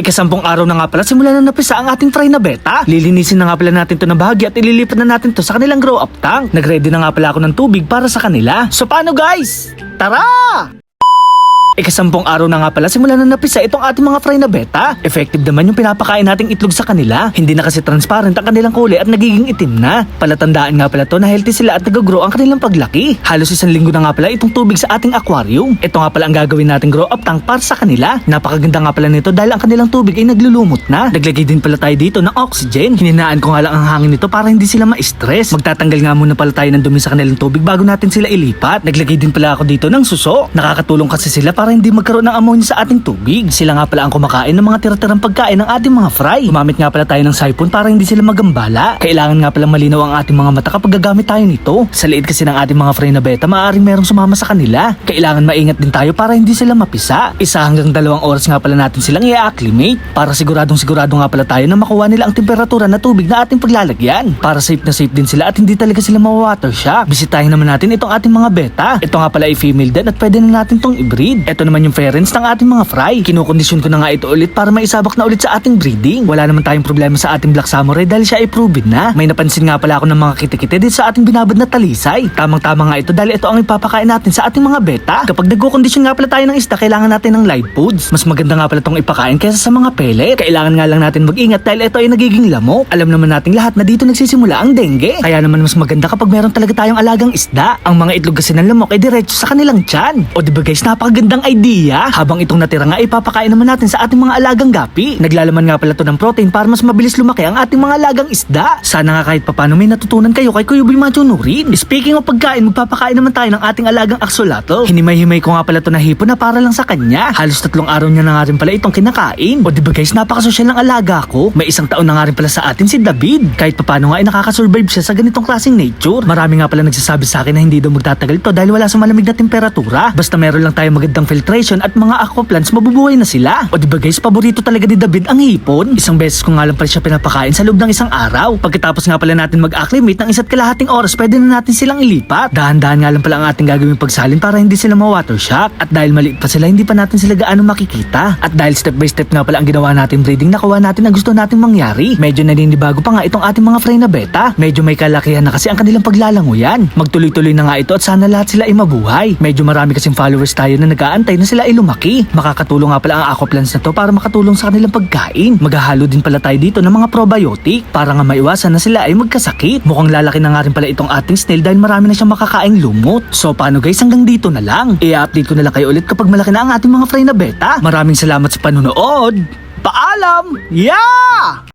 Ikasampung araw na nga pala simula na napisa ang ating fry na beta. Lilinisin na nga pala natin to ng bahagi at ililipat na natin to sa kanilang grow up tank. Nagready na nga pala ako ng tubig para sa kanila. So paano guys? Tara! Ikasampung araw na nga pala simula na napisa itong ating mga fry na beta. Effective naman yung pinapakain nating itlog sa kanila. Hindi na kasi transparent ang kanilang kulay at nagiging itim na. Palatandaan nga pala to na healthy sila at nag-grow ang kanilang paglaki. Halos isang linggo na nga pala itong tubig sa ating aquarium. Ito nga pala ang gagawin nating grow up tank para sa kanila. Napakaganda nga pala nito dahil ang kanilang tubig ay naglulumot na. Naglagay din pala tayo dito ng oxygen. Hininaan ko nga lang ang hangin nito para hindi sila ma-stress. Magtatanggal nga muna pala tayo ng dumi sa kanilang tubig bago natin sila ilipat. Naglagay din pala ako dito ng suso. Nakakatulong kasi sila para hindi magkaroon ng ammonia sa ating tubig. Sila nga pala ang kumakain ng mga tira-tirang pagkain ng ating mga fry. Gumamit nga pala tayo ng siphon para hindi sila magambala. Kailangan nga pala malinaw ang ating mga mata kapag gagamit tayo nito. Sa liit kasi ng ating mga fry na beta, maaaring merong sumama sa kanila. Kailangan maingat din tayo para hindi sila mapisa. Isa hanggang dalawang oras nga pala natin silang i-acclimate para siguradong sigurado nga pala tayo na makuha nila ang temperatura na tubig na ating paglalagyan. Para safe na safe din sila at hindi talaga sila mawawater shock. Bisitahin naman natin itong ating mga beta. Ito nga pala ay female din at pwede na natin tong i-breed. Ito naman yung parents ng ating mga fry. Kinukondisyon ko na nga ito ulit para maisabak na ulit sa ating breeding. Wala naman tayong problema sa ating black samurai dahil siya ay proven na. May napansin nga pala ako ng mga kitikite dito sa ating binabad na talisay. Tamang-tama nga ito dahil ito ang ipapakain natin sa ating mga beta. Kapag nagkukondisyon nga pala tayo ng isda, kailangan natin ng live foods. Mas maganda nga pala itong ipakain kaysa sa mga pellet. Kailangan nga lang natin mag-ingat dahil ito ay nagiging lamok. Alam naman nating lahat na dito nagsisimula ang dengue. Kaya naman mas maganda kapag meron talaga tayong alagang isda. Ang mga itlog kasi ng lamok ay diretso sa kanilang tiyan. O diba guys, napakagandang idea. Habang itong natira nga, ipapakain naman natin sa ating mga alagang gapi. Naglalaman nga pala to ng protein para mas mabilis lumaki ang ating mga alagang isda. Sana nga kahit papano may natutunan kayo kay Kuya Bimacho Nurin. Speaking of pagkain, magpapakain naman tayo ng ating alagang axolotl. Hinimay-himay ko nga pala to na hipon na para lang sa kanya. Halos tatlong araw niya na nga rin pala itong kinakain. O diba guys, napakasosyal ng alaga ko. May isang taon na nga rin pala sa atin si David. Kahit papano nga ay nakakasurvive siya sa ganitong klaseng nature. Marami nga pala nagsasabi sa akin na hindi daw magtatagal to dahil wala sa malamig na temperatura. Basta meron lang tayo magandang filtration at mga aquaplants, mabubuhay na sila. O diba guys, paborito talaga ni David ang hipon. Isang beses ko nga lang pala siya pinapakain sa loob ng isang araw. Pagkatapos nga pala natin mag-acclimate ng isa't kalahating oras, pwede na natin silang ilipat. Dahan-dahan nga lang pala ang ating gagawing pagsalin para hindi sila ma-water shock. At dahil maliit pa sila, hindi pa natin sila gaano makikita. At dahil step by step nga pala ang ginawa natin breeding, nakuha natin ang gusto nating mangyari. Medyo naninibago pa nga itong ating mga fry na beta. Medyo may kalakihan na kasi ang kanilang paglalanguyan. Magtuloy-tuloy na nga ito at sana lahat sila ay mabuhay. Medyo marami kasing followers tayo na nag-aantay na sila ay lumaki. Makakatulong nga pala ang aquaplants na to para makatulong sa kanilang pagkain. Maghahalo din pala tayo dito ng mga probiotic para nga maiwasan na sila ay magkasakit. Mukhang lalaki na nga rin pala itong ating snail dahil marami na siyang makakaing lumot. So paano guys hanggang dito na lang. I-update ko na lang kayo ulit kapag malaki na ang ating mga fry na beta. Maraming salamat sa panunood. Paalam! Yeah!